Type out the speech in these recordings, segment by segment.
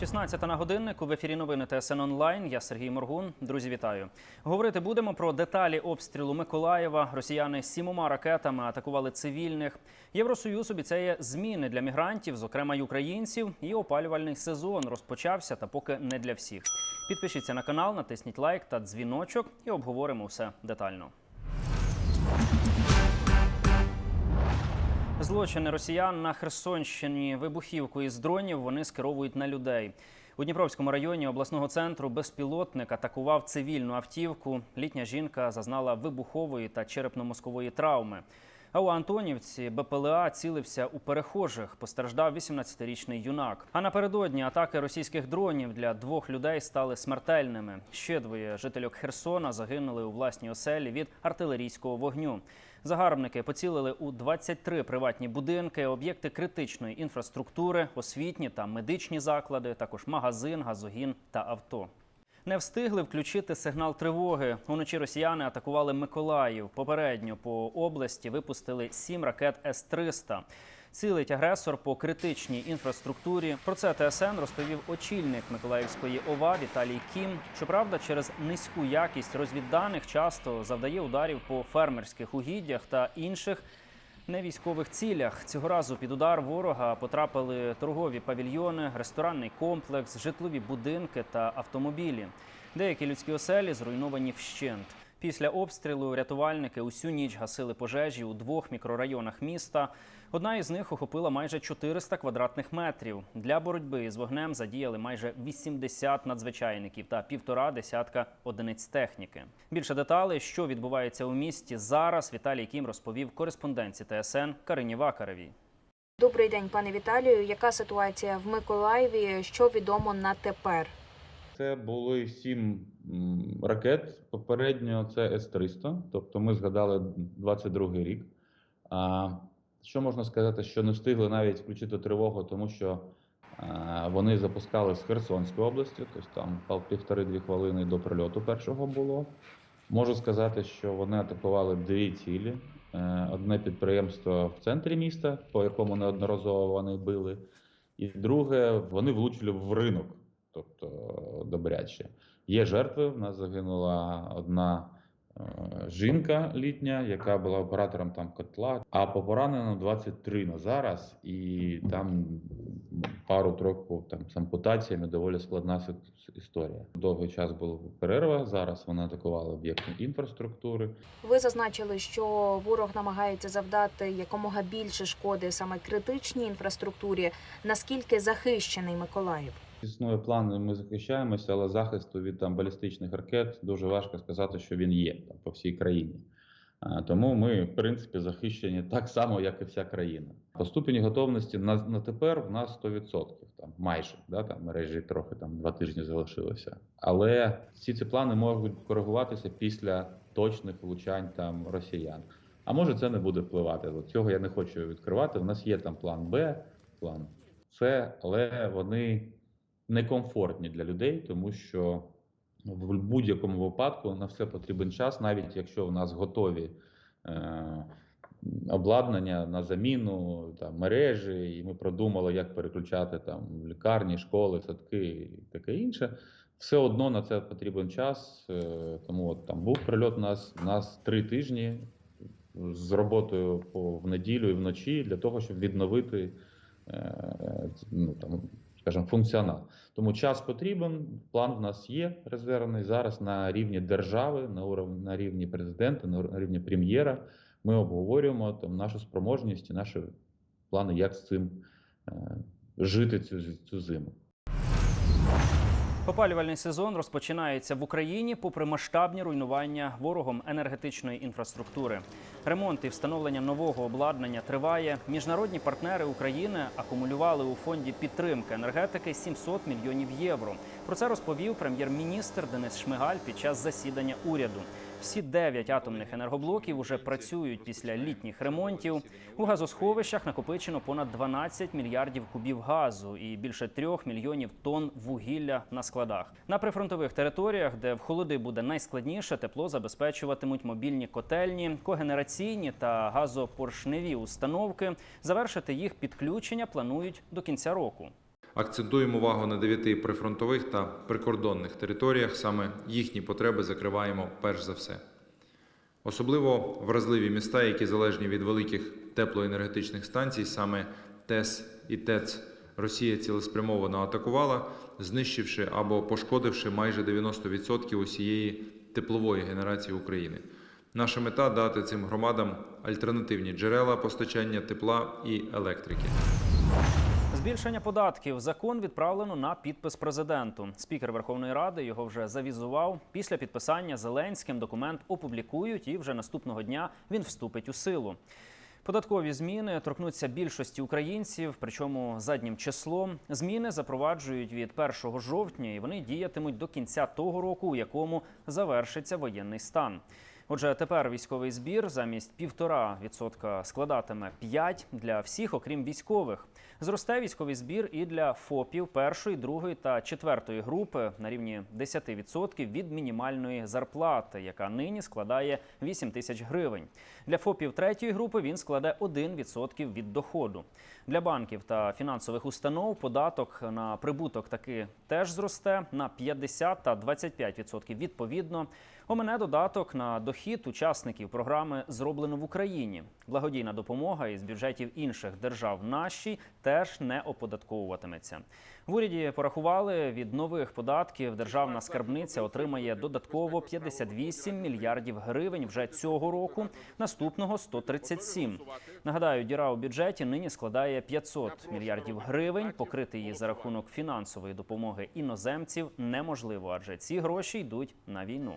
16 на годиннику в ефірі новини ТСН онлайн. Я Сергій Моргун. Друзі, вітаю. Говорити будемо про деталі обстрілу Миколаєва. Росіяни сімома ракетами атакували цивільних. Євросоюз обіцяє зміни для мігрантів, зокрема й українців. І опалювальний сезон розпочався, та поки не для всіх. Підпишіться на канал, натисніть лайк та дзвіночок, і обговоримо все детально. Злочини росіян на Херсонщині вибухівку із дронів вони скеровують на людей. У Дніпровському районі обласного центру безпілотник атакував цивільну автівку. Літня жінка зазнала вибухової та черепно-мозкової травми. А у Антонівці БПЛА цілився у перехожих. Постраждав 18-річний юнак. А напередодні атаки російських дронів для двох людей стали смертельними. Ще двоє жительок Херсона загинули у власній оселі від артилерійського вогню. Загарбники поцілили у 23 приватні будинки, об'єкти критичної інфраструктури, освітні та медичні заклади, також магазин, газогін та авто. Не встигли включити сигнал тривоги. Уночі росіяни атакували Миколаїв. Попередньо по області випустили сім ракет С-300. Цілить агресор по критичній інфраструктурі. Про це ТСН розповів очільник Миколаївської ОВА Віталій Кім. Щоправда, через низьку якість розвідданих часто завдає ударів по фермерських угіддях та інших невійськових цілях. Цього разу під удар ворога потрапили торгові павільйони, ресторанний комплекс, житлові будинки та автомобілі. Деякі людські оселі зруйновані вщент. Після обстрілу рятувальники усю ніч гасили пожежі у двох мікрорайонах міста. Одна із них охопила майже 400 квадратних метрів. Для боротьби з вогнем задіяли майже 80 надзвичайників та півтора десятка одиниць техніки. Більше деталей, що відбувається у місті зараз, Віталій Кім розповів кореспонденці ТСН Карині Вакаревій. Добрий день, пане Віталію. Яка ситуація в Миколаєві? Що відомо на тепер? Це були сім ракет. Попередньо це С-300, тобто ми згадали 22-й рік. Що можна сказати, що не встигли навіть включити тривогу, тому що а, вони запускали з Херсонської області, тобто там півтори-дві хвилини до прильоту першого було. Можу сказати, що вони атакували дві цілі. Е, Одне підприємство в центрі міста, по якому неодноразово вони били, і друге, вони влучили в ринок тобто добряче. Є жертви. В нас загинула одна е, жінка літня, яка була оператором там котла, а по пораненим 23 на зараз, і там пару трохи там з ампутаціями доволі складна історія. Довгий час була перерва. Зараз вони атакували об'єкти інфраструктури. Ви зазначили, що ворог намагається завдати якомога більше шкоди саме критичній інфраструктурі. Наскільки захищений Миколаїв? Існує план, ми захищаємося, але захисту від там балістичних ракет дуже важко сказати, що він є там, по всій країні. Тому ми, в принципі, захищені так само, як і вся країна. По ступені готовності на, на тепер в нас 100%, там майже да, там мережі трохи там два тижні залишилося. Але всі ці плани можуть коригуватися після точних влучань там росіян. А може це не буде впливати. Цього я не хочу відкривати. У нас є там план Б, план С, але вони некомфортні для людей, тому що в будь-якому випадку на все потрібен час, навіть якщо в нас готові е, обладнання на заміну там, мережі, і ми продумали, як переключати там лікарні, школи, садки і таке інше. Все одно на це потрібен час. Е, тому от там був прильот у нас, у нас три тижні з роботою по в неділю і вночі для того, щоб відновити е, ну, там, скажімо, функціонал. Тому час потрібен, план в нас є резервний. Зараз на рівні держави, на уровні рівні президента, на рівні прем'єра. Ми обговорюємо там нашу спроможність наші плани, як з цим е, жити цю, цю зиму. Опалювальний сезон розпочинається в Україні попри масштабні руйнування ворогом енергетичної інфраструктури. Ремонт і встановлення нового обладнання триває. Міжнародні партнери України акумулювали у фонді підтримки енергетики 700 мільйонів євро. Про це розповів прем'єр-міністр Денис Шмигаль під час засідання уряду. Всі дев'ять атомних енергоблоків уже працюють після літніх ремонтів. У газосховищах накопичено понад 12 мільярдів кубів газу і більше трьох мільйонів тонн вугілля на складах. На прифронтових територіях, де в холоди буде найскладніше, тепло забезпечуватимуть мобільні котельні, когенераційні та газопоршневі установки. Завершити їх підключення планують до кінця року. Акцентуємо увагу на дев'яти прифронтових та прикордонних територіях. Саме їхні потреби закриваємо перш за все. Особливо вразливі міста, які залежні від великих теплоенергетичних станцій, саме ТЕС і ТЕЦ, Росія цілеспрямовано атакувала, знищивши або пошкодивши майже 90% усієї теплової генерації України. Наша мета дати цим громадам альтернативні джерела постачання тепла і електрики. Збільшення податків закон відправлено на підпис президенту. Спікер Верховної Ради його вже завізував. Після підписання Зеленським документ опублікують, і вже наступного дня він вступить у силу. Податкові зміни торкнуться більшості українців, причому заднім числом. Зміни запроваджують від 1 жовтня, і вони діятимуть до кінця того року, у якому завершиться воєнний стан. Отже, тепер військовий збір замість півтора відсотка складатиме 5 для всіх, окрім військових. Зросте військовий збір і для ФОПів першої, другої та четвертої групи на рівні 10% від мінімальної зарплати, яка нині складає 8 тисяч гривень. Для ФОПів третьої групи він складе 1% від доходу. Для банків та фінансових установ податок на прибуток таки теж зросте на 50 та 25% відповідно. Омене додаток на дохід учасників програми зроблено в Україні. Благодійна допомога із бюджетів інших держав нашій теж не оподатковуватиметься. В уряді порахували від нових податків державна скарбниця отримає додатково 58 мільярдів гривень вже цього року. Наступного 137. Нагадаю, діра у бюджеті нині складає 500 мільярдів гривень. Покрити її за рахунок фінансової допомоги іноземців неможливо, адже ці гроші йдуть на війну.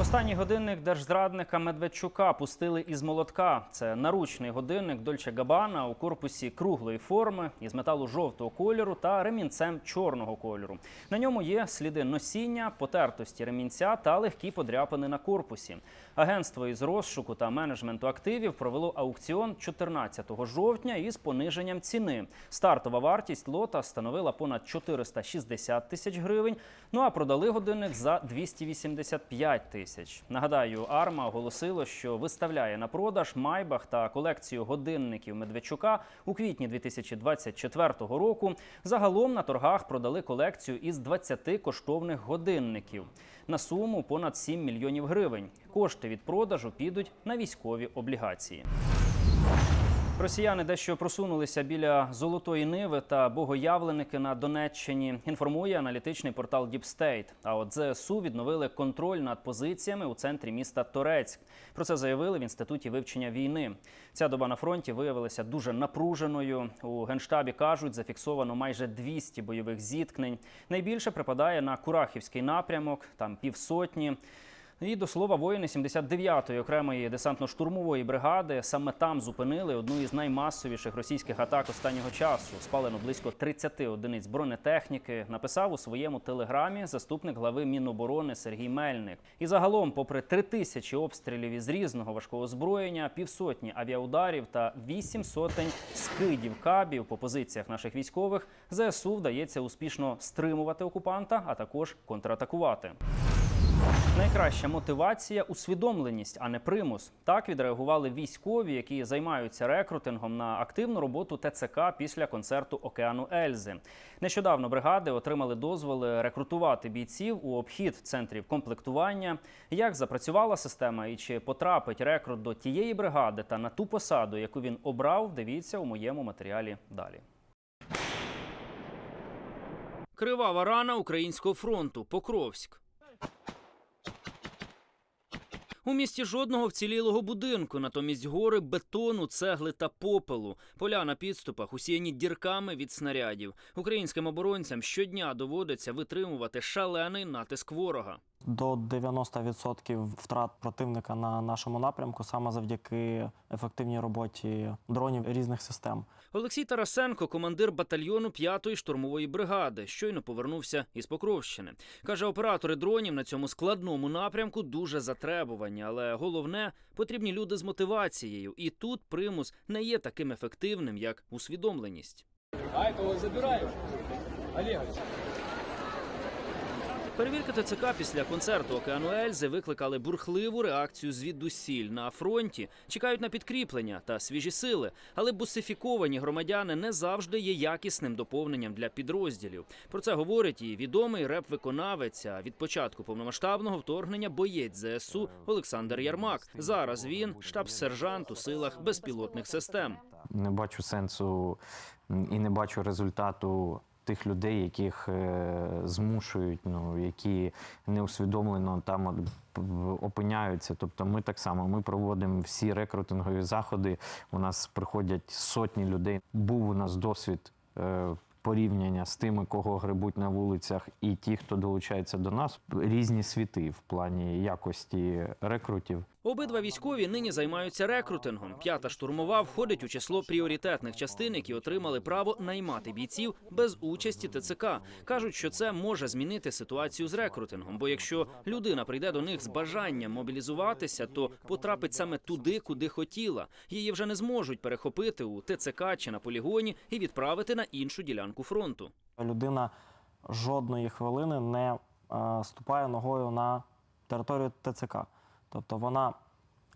Останній годинник держзрадника Медведчука пустили із молотка. Це наручний годинник Дольче Габана у корпусі круглої форми із металу жовтого кольору та ремінцем чорного кольору. На ньому є сліди носіння, потертості ремінця та легкі подряпини на корпусі. Агентство із розшуку та менеджменту активів провело аукціон 14 жовтня із пониженням ціни. Стартова вартість лота становила понад 460 тисяч гривень. Ну а продали годинник за 285 тисяч. Нагадаю, Арма оголосило, що виставляє на продаж майбах та колекцію годинників Медведчука у квітні 2024 року. Загалом на торгах продали колекцію із 20 коштовних годинників на суму понад 7 мільйонів гривень. Кошти від продажу підуть на військові облігації. Росіяни дещо просунулися біля Золотої Ниви та Богоявленики на Донеччині. Інформує аналітичний портал State. А от ЗСУ відновили контроль над позиціями у центрі міста Торецьк. Про це заявили в інституті вивчення війни. Ця доба на фронті виявилася дуже напруженою. У генштабі кажуть, зафіксовано майже 200 бойових зіткнень. Найбільше припадає на Курахівський напрямок, там півсотні. І до слова, воїни 79-ї окремої десантно-штурмової бригади саме там зупинили одну із наймасовіших російських атак останнього часу. Спалено близько 30 одиниць бронетехніки. Написав у своєму телеграмі заступник глави Міноборони Сергій Мельник. І загалом, попри три тисячі обстрілів із різного важкого озброєння, півсотні авіаударів та вісім сотень скидів кабів по позиціях наших військових, ЗСУ вдається успішно стримувати окупанта, а також контратакувати. Найкраща мотивація усвідомленість, а не примус. Так відреагували військові, які займаються рекрутингом на активну роботу ТЦК після концерту Океану Ельзи. Нещодавно бригади отримали дозволи рекрутувати бійців у обхід центрів комплектування. Як запрацювала система і чи потрапить рекрут до тієї бригади та на ту посаду, яку він обрав, дивіться у моєму матеріалі далі. Кривава рана українського фронту. Покровськ. У місті жодного вцілілого будинку, натомість гори бетону, цегли та попелу. Поля на підступах усіяні дірками від снарядів. Українським оборонцям щодня доводиться витримувати шалений натиск ворога. До 90% втрат противника на нашому напрямку саме завдяки ефективній роботі дронів різних систем. Олексій Тарасенко, командир батальйону 5-ї штурмової бригади, щойно повернувся із Покровщини. Каже, оператори дронів на цьому складному напрямку дуже затребувані, але головне потрібні люди з мотивацією. І тут примус не є таким ефективним, як усвідомленість. А этого забираешь? Олегович. Перевірки ТЦК після концерту Океану Ельзи викликали бурхливу реакцію звідусіль на фронті. Чекають на підкріплення та свіжі сили, але бусифіковані громадяни не завжди є якісним доповненням для підрозділів. Про це говорить і відомий реп-виконавець від початку повномасштабного вторгнення боєць ЗСУ Олександр Ярмак. Зараз він штаб-сержант у силах безпілотних систем. не бачу сенсу і не бачу результату тих людей, яких е, змушують, ну які неусвідомлено там опиняються. Тобто, ми так само ми проводимо всі рекрутингові заходи. У нас приходять сотні людей. Був у нас досвід. е, Порівняння з тими, кого грибуть на вулицях, і ті, хто долучається до нас, різні світи в плані якості рекрутів. Обидва військові нині займаються рекрутингом. П'ята штурмова входить у число пріоритетних частин, які отримали право наймати бійців без участі ТЦК. кажуть, що це може змінити ситуацію з рекрутингом. Бо якщо людина прийде до них з бажанням мобілізуватися, то потрапить саме туди, куди хотіла. Її вже не зможуть перехопити у ТЦК чи на полігоні і відправити на іншу ділянку фронту. Людина жодної хвилини не е, ступає ногою на територію ТЦК. Тобто вона,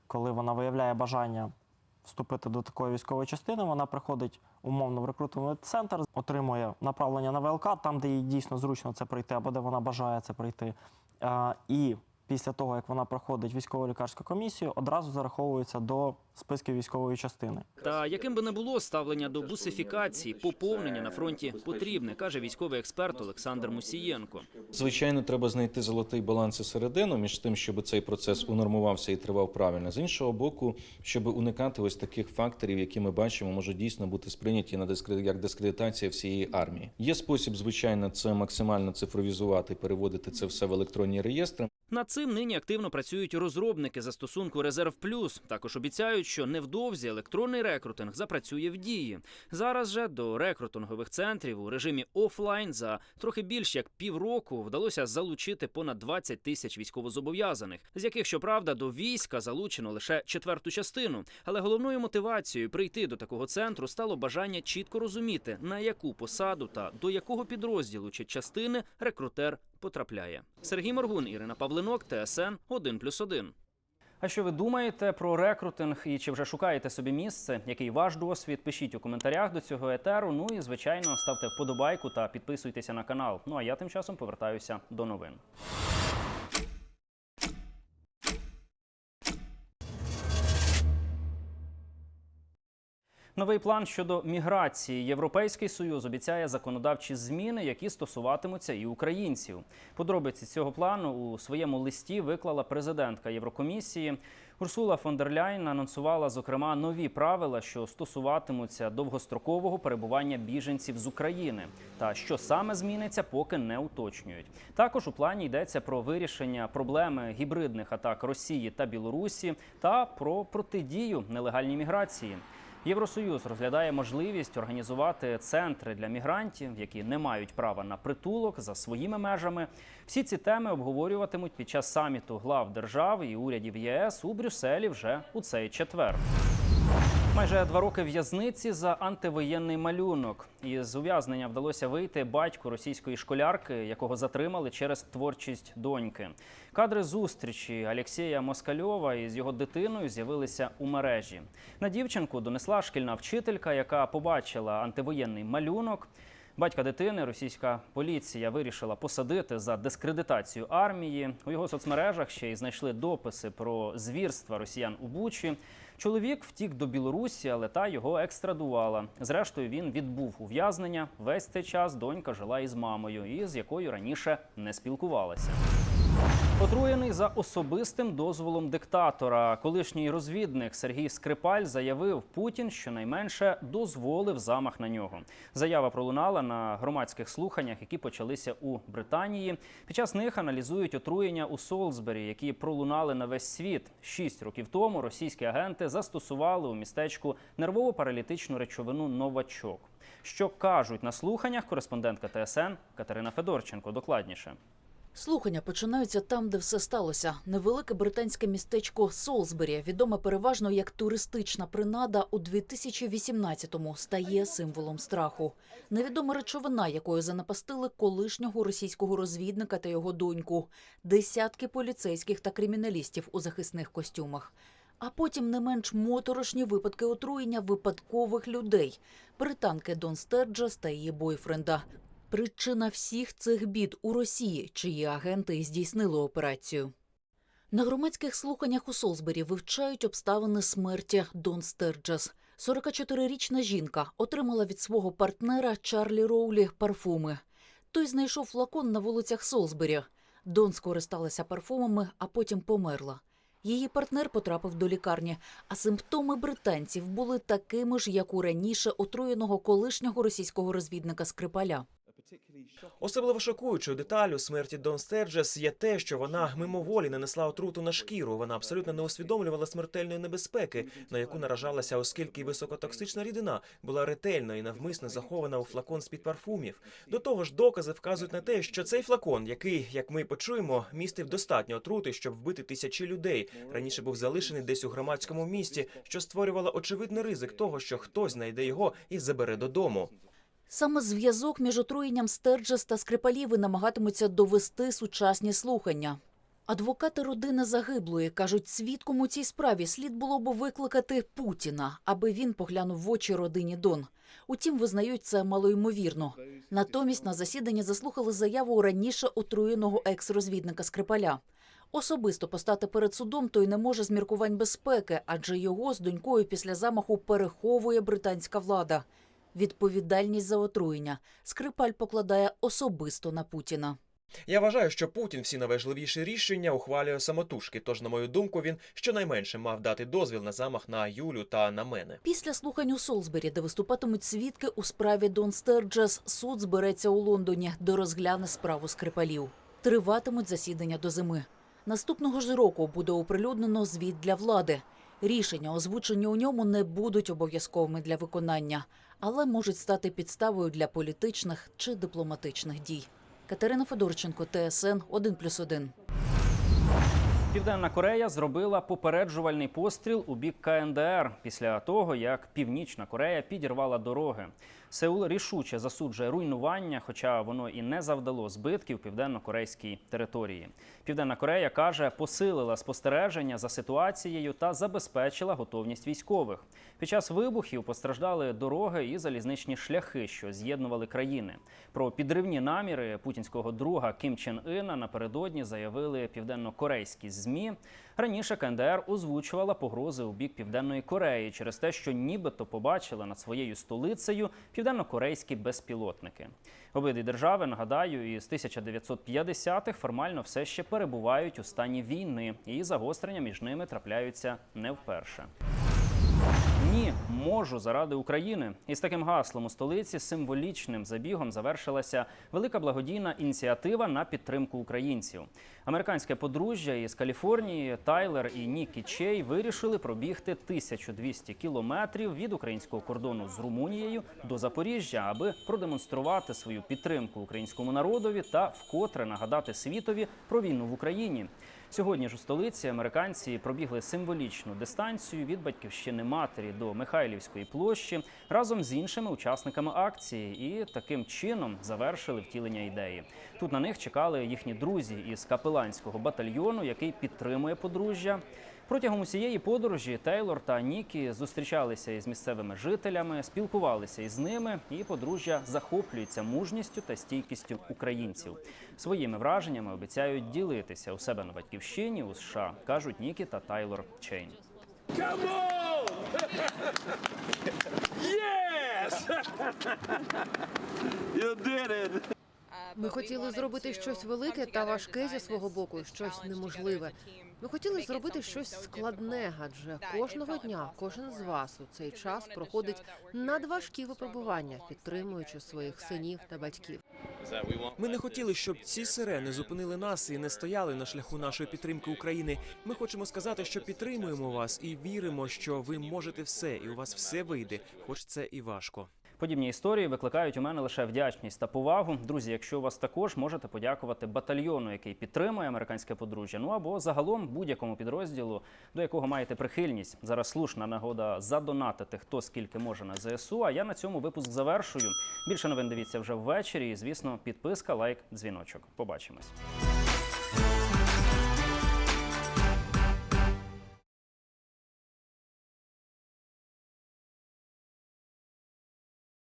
коли вона виявляє бажання вступити до такої військової частини, вона приходить умовно в рекрутинговий центр, отримує направлення на ВЛК, там, де їй дійсно зручно це пройти, або де вона бажає це пройти. І після того, як вона проходить військово-лікарську комісію, одразу зараховується до списків військової частини. Та яким би не було ставлення до бусифікації, поповнення на фронті потрібне, каже військовий експерт Олександр Мусієнко. Звичайно, треба знайти золотий баланс і середину між тим, щоб цей процес унормувався і тривав правильно. З іншого боку, щоб уникати ось таких факторів, які ми бачимо, можуть дійсно бути сприйняті на дискре- як дискредитація всієї армії. Є спосіб, звичайно, це максимально цифровізувати, переводити це все в електронні реєстри. Над цим нині активно працюють розробники застосунку Резерв Плюс. Також обіцяють, що невдовзі електронний рекрутинг запрацює в дії. Зараз же до рекрутингових центрів у режимі офлайн за трохи більш як півроку вдалося залучити понад 20 тисяч військовозобов'язаних, з яких, щоправда, до війська залучено лише четверту частину. Але головною мотивацією прийти до такого центру стало бажання чітко розуміти, на яку посаду та до якого підрозділу чи частини рекрутер потрапляє. Сергій Моргун, Ірина Павлинок, ТСН 1+,1. А що ви думаєте про рекрутинг і чи вже шукаєте собі місце? Який ваш досвід? Пишіть у коментарях до цього етеру. Ну і звичайно, ставте вподобайку та підписуйтеся на канал. Ну а я тим часом повертаюся до новин. Новий план щодо міграції. Європейський союз обіцяє законодавчі зміни, які стосуватимуться і українців. Подробиці цього плану у своєму листі виклала президентка Єврокомісії. Урсула фон дер Ляйн анонсувала зокрема нові правила, що стосуватимуться довгострокового перебування біженців з України. Та що саме зміниться, поки не уточнюють. Також у плані йдеться про вирішення проблеми гібридних атак Росії та Білорусі та про протидію нелегальній міграції. Євросоюз розглядає можливість організувати центри для мігрантів, які не мають права на притулок за своїми межами. Всі ці теми обговорюватимуть під час саміту глав держав і урядів ЄС у Брюсселі вже у цей четвер. Майже два роки в'язниці за антивоєнний малюнок. Із ув'язнення вдалося вийти батьку російської школярки, якого затримали через творчість доньки. Кадри зустрічі Алєксія Москальова із його дитиною з'явилися у мережі. На дівчинку донесла шкільна вчителька, яка побачила антивоєнний малюнок. Батька дитини російська поліція вирішила посадити за дискредитацію армії. У його соцмережах ще й знайшли дописи про звірства росіян у Бучі. Чоловік втік до Білорусі, але та його екстрадувала. Зрештою, він відбув ув'язнення. Весь цей час донька жила із мамою, і з якою раніше не спілкувалася. Отруєний за особистим дозволом диктатора. Колишній розвідник Сергій Скрипаль заявив, Путін щонайменше дозволив замах на нього. Заява пролунала на громадських слуханнях, які почалися у Британії. Під час них аналізують отруєння у Солсбері, які пролунали на весь світ. Шість років тому російські агенти застосували у містечку нервово-паралітичну речовину новачок. Що кажуть на слуханнях кореспондентка ТСН Катерина Федорченко. Докладніше. Слухання починаються там, де все сталося. Невелике британське містечко Солсбері, відоме переважно як туристична принада, у 2018-му стає символом страху. Невідома речовина, якою занапастили колишнього російського розвідника та його доньку, десятки поліцейських та криміналістів у захисних костюмах. А потім не менш моторошні випадки отруєння випадкових людей, британки Дон Стерджес та її бойфренда. Причина всіх цих бід у Росії, чиї агенти здійснили операцію. На громадських слуханнях у Солсбері вивчають обставини смерті Дон Стерджес. 44-річна жінка отримала від свого партнера Чарлі Роулі парфуми. Той знайшов флакон на вулицях Солсбері. Дон скористалася парфумами, а потім померла. Її партнер потрапив до лікарні, а симптоми британців були такими ж, як у раніше отруєного колишнього російського розвідника Скрипаля. Особливо шокуючою деталю смерті Дон Стерджес є те, що вона мимоволі нанесла отруту на шкіру. Вона абсолютно не усвідомлювала смертельної небезпеки, на яку наражалася, оскільки високотоксична рідина була ретельно і навмисно захована у флакон з під парфумів. До того ж, докази вказують на те, що цей флакон, який, як ми почуємо, містив достатньо отрути, щоб вбити тисячі людей, раніше був залишений десь у громадському місті, що створювало очевидний ризик того, що хтось знайде його і забере додому. Саме зв'язок між отруєнням Стерджес та Скрипаліви намагатимуться довести сучасні слухання. Адвокати родини загиблої кажуть, свідком у цій справі слід було б викликати Путіна, аби він поглянув в очі родині Дон. Утім, визнають це малоймовірно. Натомість на засіданні заслухали заяву раніше отруєного екс-розвідника Скрипаля. Особисто постати перед судом той не може з міркувань безпеки, адже його з донькою після замаху переховує британська влада. Відповідальність за отруєння Скрипаль покладає особисто на Путіна. Я вважаю, що Путін всі найважливіші рішення ухвалює самотужки. Тож, на мою думку, він щонайменше мав дати дозвіл на замах на Юлю та на мене. Після слухань у Солсбері, де виступатимуть свідки у справі Дон Стерджес, суд збереться у Лондоні, де розгляне справу Скрипалів. Триватимуть засідання до зими. Наступного ж року буде оприлюднено звіт для влади. Рішення, озвучені у ньому, не будуть обов'язковими для виконання, але можуть стати підставою для політичних чи дипломатичних дій. Катерина Федорченко, ТСН 1+,1. Південна Корея зробила попереджувальний постріл у бік КНДР після того, як Північна Корея підірвала дороги. Сеул рішуче засуджує руйнування, хоча воно і не завдало збитків південно-корейській території. Південна Корея каже, посилила спостереження за ситуацією та забезпечила готовність військових. Під час вибухів постраждали дороги і залізничні шляхи, що з'єднували країни. Про підривні наміри путінського друга Кім Чен Ина напередодні заявили південно-корейські змі. Раніше КНДР озвучувала погрози у бік південної Кореї через те, що нібито побачили над своєю столицею південно-корейські безпілотники. Обидві держави, нагадаю, із 1950-х формально все ще перебувають у стані війни, і загострення між ними трапляються не вперше. Ні, можу заради України. Із таким гаслом у столиці символічним забігом завершилася велика благодійна ініціатива на підтримку українців. Американське подружжя із Каліфорнії Тайлер і Нікі Чей вирішили пробігти 1200 кілометрів від українського кордону з Румунією до Запоріжжя, аби продемонструвати свою підтримку українському народові та вкотре нагадати світові про війну в Україні. Сьогодні ж у столиці американці пробігли символічну дистанцію від батьківщини матері до Михайлівської площі разом з іншими учасниками акції і таким чином завершили втілення ідеї. Тут на них чекали їхні друзі із капеланського батальйону, який підтримує подружжя. Протягом усієї подорожі Тейлор та Нікі зустрічалися із місцевими жителями, спілкувалися із ними, і подружжя захоплюється мужністю та стійкістю українців. Своїми враженнями обіцяють ділитися у себе на батьківщині у США, кажуть Нікі та Тайлор Чейн. Ми хотіли зробити щось велике та важке зі свого боку, щось неможливе. Ми хотіли зробити щось складне, адже кожного дня кожен з вас у цей час проходить надважкі випробування, підтримуючи своїх синів та батьків. Ми не хотіли, щоб ці сирени зупинили нас і не стояли на шляху нашої підтримки України. Ми хочемо сказати, що підтримуємо вас і віримо, що ви можете все, і у вас все вийде, хоч це і важко. Подібні історії викликають у мене лише вдячність та повагу. Друзі, якщо у вас також можете подякувати батальйону, який підтримує американське подружжя, ну або загалом будь-якому підрозділу, до якого маєте прихильність. Зараз слушна нагода задонатити хто скільки може на ЗСУ. А я на цьому випуск завершую. Більше новин дивіться вже ввечері. І звісно, підписка, лайк, дзвіночок. Побачимось.